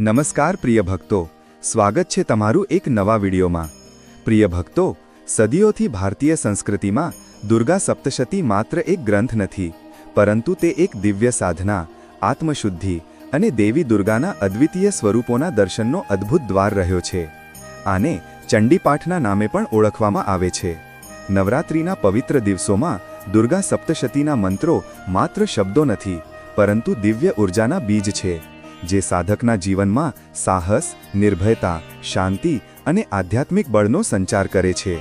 નમસ્કાર પ્રિય ભક્તો, સ્વાગત છે તમારું એક નવા વિડીયોમાં. પ્રિય ભક્તો, સદીઓથી ભારતીય સંસ્કૃતિમાં દુર્ગા સપ્તશતી માત્ર એક ગ્રંથ નથી, પરંતુ તે એક દિવ્ય સાધના, આત્મશુદ્ધિ અને દેવી દુર્ગાના અદ્વિતીય સ્વરૂપોના દર્શનનો અદ્ભુત દ્વાર રહ્યો છે. આને ચંડીપાઠના નામે પણ ઓળખવામાં આવે છે. નવરાત્રિના પવિત્ર દિવસોમાં દુર્ગા સપ્તશતીના મંત્રો માત્ર શબ્દો નથી, પરંતુ દિવ્ય ઉર્જાના બીજ છે. જે સાધકના જીવનમાં સાહસ, નિર્ભયતા, શાંતિ અને આધ્યાત્મિક બળનો સંચાર કરે છે.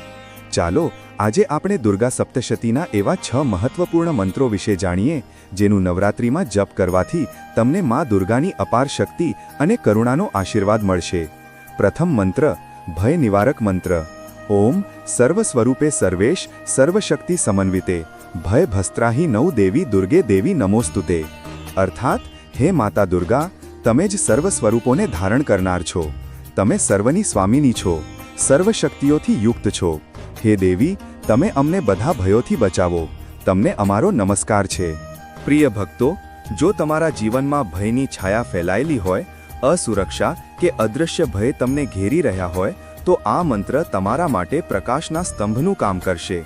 ચાલો, આજે આપણે દુર્ગા સપ્તશતીના એવા છ મહત્વપૂર્ણ મંત્રો વિશે જાણીએ, જેનું નવરાત્રિમાં જપ કરવાથી તમને મા દુર્ગાની અપાર શક્તિ અને કરુણાનો આશીર્વાદ મળશે. પ્રથમ મંત્ર, ભય નિવારક મંત્ર. ઓમ સર્વ સ્વરૂપે સર્વેશ, સર્વશક્તિ સમન્વિતે. ભય ભસ્ત્રાહી નૌ દેવી દુર્ગે દેવી નમોસ્તુતે. અર્થાત, હે માતા દુર્ગા તમે જ સર્વ સ્વરૂપોને ધારણ કરનાર છો. તમે સર્વની સ્વામીની છો. સર્વ શક્તિઓથી યુક્ત છો. હે દેવી, તમે અમને બધા ભયોથી બચાવો. તમને અમારો નમસ્કાર છે. પ્રિય ભક્તો, જો તમારા જીવનમાં ભયની છાયા ફેલાયેલી હોય, અસુરક્ષા કે અદૃશ્ય ભય તમને ઘેરી રહ્યા હોય, તો આ મંત્ર તમારા માટે પ્રકાશના સ્તંભનું કામ કરશે.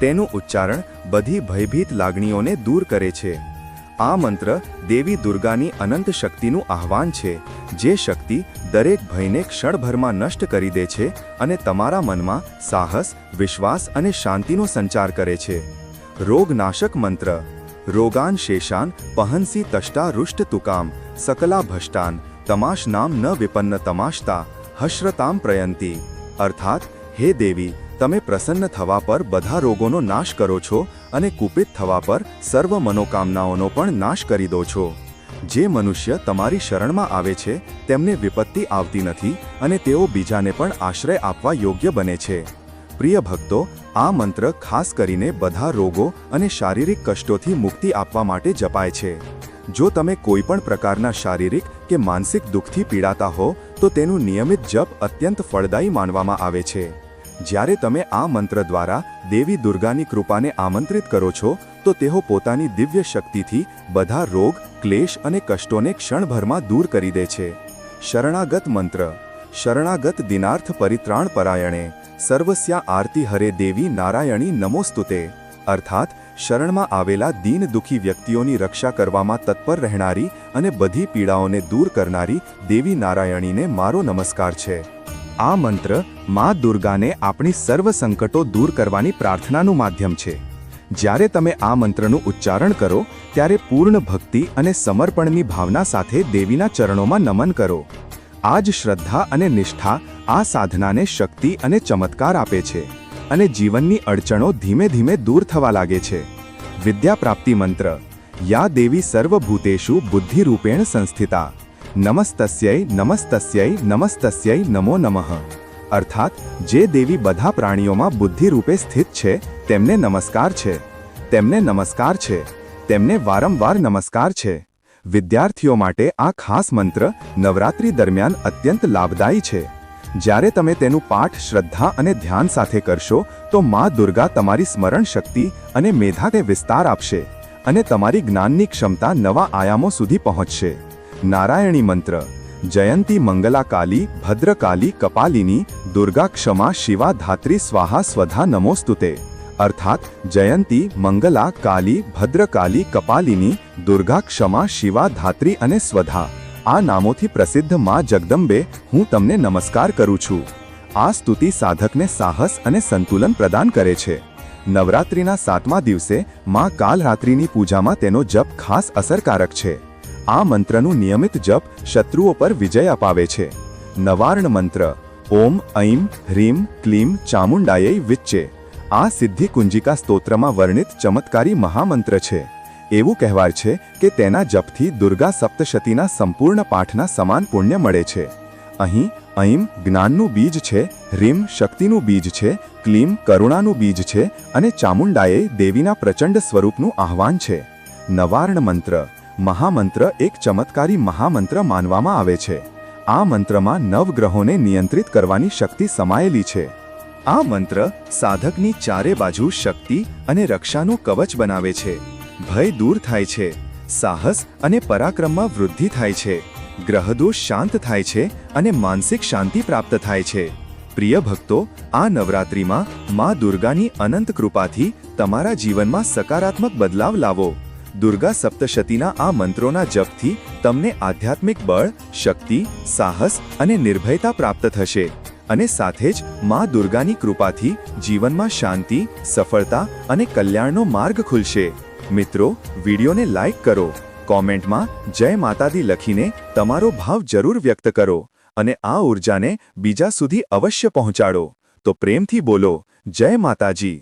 તેનું ઉચ્ચારણ બધી ભયભીત લાગણીઓને દૂર કરે છે. આ મંત્ર દેવી દુર્ગાની અનંત શક્તિનું આહ્વાન છે, જે શક્તિ દરેક ભયને ક્ષણભરમાં નષ્ટ કરી દે છે અને તમારા મનમાં સાહસ, વિશ્વાસ અને શાંતિનો સંચાર કરે છે. રોગનાશક મંત્ર, રોગાન શેષાન પહંસી તષ્ટા રુષ્ટ તુકામ, સકલા ભષ્ટાન, તમાશ નામ ન વિપન્ન તમાશતા, હશ્રતામ પ્રયંતી. અર્થાત, હે દેવી તમે પ્રસન્ન થવા પર બધા રોગોનો નાશ કરો છો અને કુપિત થવા પર સર્વ મનોકામનાઓનો પણ નાશ કરી દો છો. જે મનુષ્ય તમારી શરણમાં આવે છે, તેમને વિપત્તિ આવતી નથી અને તેઓ બીજાને પણ આશ્રય આપવા યોગ્ય બને છે. પ્રિય ભક્તો, આ મંત્ર ખાસ કરીને બધા રોગો અને શારીરિક કષ્ટોથી મુક્તિ આપવા માટે જપાય છે. જો તમે કોઈપણ પ્રકારના શારીરિક કે માનસિક દુઃખથી પીડાતા હો, તો તેનું નિયમિત જપ અત્યંત ફળદાયી માનવામાં આવે છે. જ્યારે તમે આ મંત્ર દ્વારા દેવી દુર્ગાની કૃપાને આમંત્રિત કરો છો, તો તેઓ પોતાની દિવ્ય શક્તિથી બધા રોગ, ક્લેશ અને કષ્ટોને ક્ષણભરમાં દૂર કરી દે છે. શરણાગત મંત્ર. શરણાગત દિનાર્થ પરિત્રાણ પરાયણે. સર્વસ્યા આરતી હરે દેવી નારાયણી નમોસ્તુતે. અર્થાત, શરણમાં આવેલા દીન દુઃખી વ્યક્તિઓની રક્ષા કરવામાં તત્પર રહેનારી અને બધી પીડાઓને દૂર કરનારી દેવી નારાયણીને મારો નમસ્કાર છે. આ મંત્ર મા દુર્ગાને આપણી સર્વ સંકટો દૂર કરવાની પ્રાર્થનાનું માધ્યમ છે. જ્યારે તમે આ મંત્રનું ઉચ્ચારણ કરો, ત્યારે પૂર્ણ ભક્તિ અને સમર્પણની ભાવના સાથે દેવીના ચરણોમાં નમન કરો. આ જ શ્રદ્ધા અને નિષ્ઠા આ સાધનાને શક્તિ અને ચમત્કાર આપે છે અને જીવનની અડચણો ધીમે ધીમે દૂર થવા લાગે છે. વિદ્યા પ્રાપ્તિ મંત્ર, યા દેવી સર્વભૂતેષુ બુદ્ધિરૂપેણ સંસ્થિતા. નમસ્તસ્યૈ નમસ્તસ્યૈ નમસ્તસ્યૈ નમો નમઃ. અર્થાત, જે દેવી બધા પ્રાણીઓમાં બુદ્ધિ રૂપે સ્થિત છે, તેમને નમસ્કાર છે. તેમને નમસ્કાર છે. તેમને વારંવાર નમસ્કાર છે. વિદ્યાર્થીઓ માટે આ ખાસ મંત્ર નવરાત્રી દરમિયાન અત્યંત લાભદાયી છે. જ્યારે તમે તેનું પાઠ, શ્રદ્ધા અને ધ્યાન સાથે કરશો, તો મા દુર્ગા તમારી સ્મરણ શક્તિ અને મેધાને વિસ્તાર આપશે અને તમારી જ્ઞાનની ક્ષમતા નવા આયામો સુધી પહોંચશે. નારાયણી મંત્ર, જયંતી મંગલાકાલી, ભદ્રકાલી કપાલિની, દુર્ગા ક્ષમા શિવા ધાત્રી સ્વાહા સ્વધા નમોસ્તુતે. અર્થાત, જયંતી મંગલા કાલી ભદ્રકાલી કપાલિની, દુર્ગા ક્ષમા શિવા ધાત્રી અને સ્વધા. આ નામોથી પ્રસિદ્ધ મા જગદંબે હું તમને નમસ્કાર કરું છું. આ સ્તુતિ સાધકને સાહસ અને સંતુલન પ્રદાન કરે છે. નવરાત્રિના સાતમા દિવસે મા કાલરાત્રિની પૂજામાં તેનો જપ ખાસ અસરકારક છે. આ મંત્રનું નિયમિત જપ શત્રુઓ પર વિજય અપાવે છે. નવાર્ણ મંત્ર, ઓમ, ઐમ, હ્રીમ, ક્લીમ, ચામુંડાયૈ વિચ્ચે આ સિદ્ધિ કુંજિકા સ્તોત્રમાં વર્ણિત ચમત્કારી મહામંત્ર છે. એવું કહેવાય છે કે તેના જપથી દુર્ગા સપ્તશતીના સંપૂર્ણ પાઠના સમાન પુણ્ય મળે છે. અહીં ઐમ જ્ઞાનનું બીજ છે, હ્રીમ શક્તિનું બીજ છે, ક્લીમ કરુણાનું બીજ છે અને ચામુંડાએ દેવીના પ્રચંડ સ્વરૂપનું આહ્વાન છે. નવાર્ણ મંત્ર મહામંત્ર એક ચમત્કારી મહામંત્ર માનવામાં આવે છે. આ મંત્રમાં નવગ્રહોને નિયંત્રિત કરવાની શક્તિ સમાયેલી છે. આ મંત્ર સાધકની ચારે બાજુ શક્તિ અને રક્ષાનું કવચ બનાવે છે. ભય દૂર થાય છે. સાહસ અને પરાક્રમમાં વૃદ્ધિ થાય છે. ગ્રહદોષ શાંત થાય છે અને માનસિક શાંતિ પ્રાપ્ત થાય છે. પ્રિય ભક્તો, આ નવરાત્રિમાં મા દુર્ગાની અનંત કૃપાથી તમારા જીવનમાં સકારાત્મક બદલાવ લાવો. દુર્ગા સપ્તશતીના આ મંત્રોના જપથી તમને આધ્યાત્મિક બળ, શક્તિ, સાહસ અને નિર્ભયતા પ્રાપ્ત થશે. અને સાથે જ મા દુર્ગાની કૃપાથી જીવનમાં શાંતિ, સફળતા અને કલ્યાણનો માર્ગ ખુલશે. મિત્રો, વિડીયોને લાઈક કરો, કોમેન્ટમાં જય માતાદી લખીને તમારો ભાવ જરૂર વ્યક્ત કરો અને આ ઉર્જાને બીજા સુધી અવશ્ય પહોંચાડો. તો પ્રેમથી બોલો, જય માતાજી.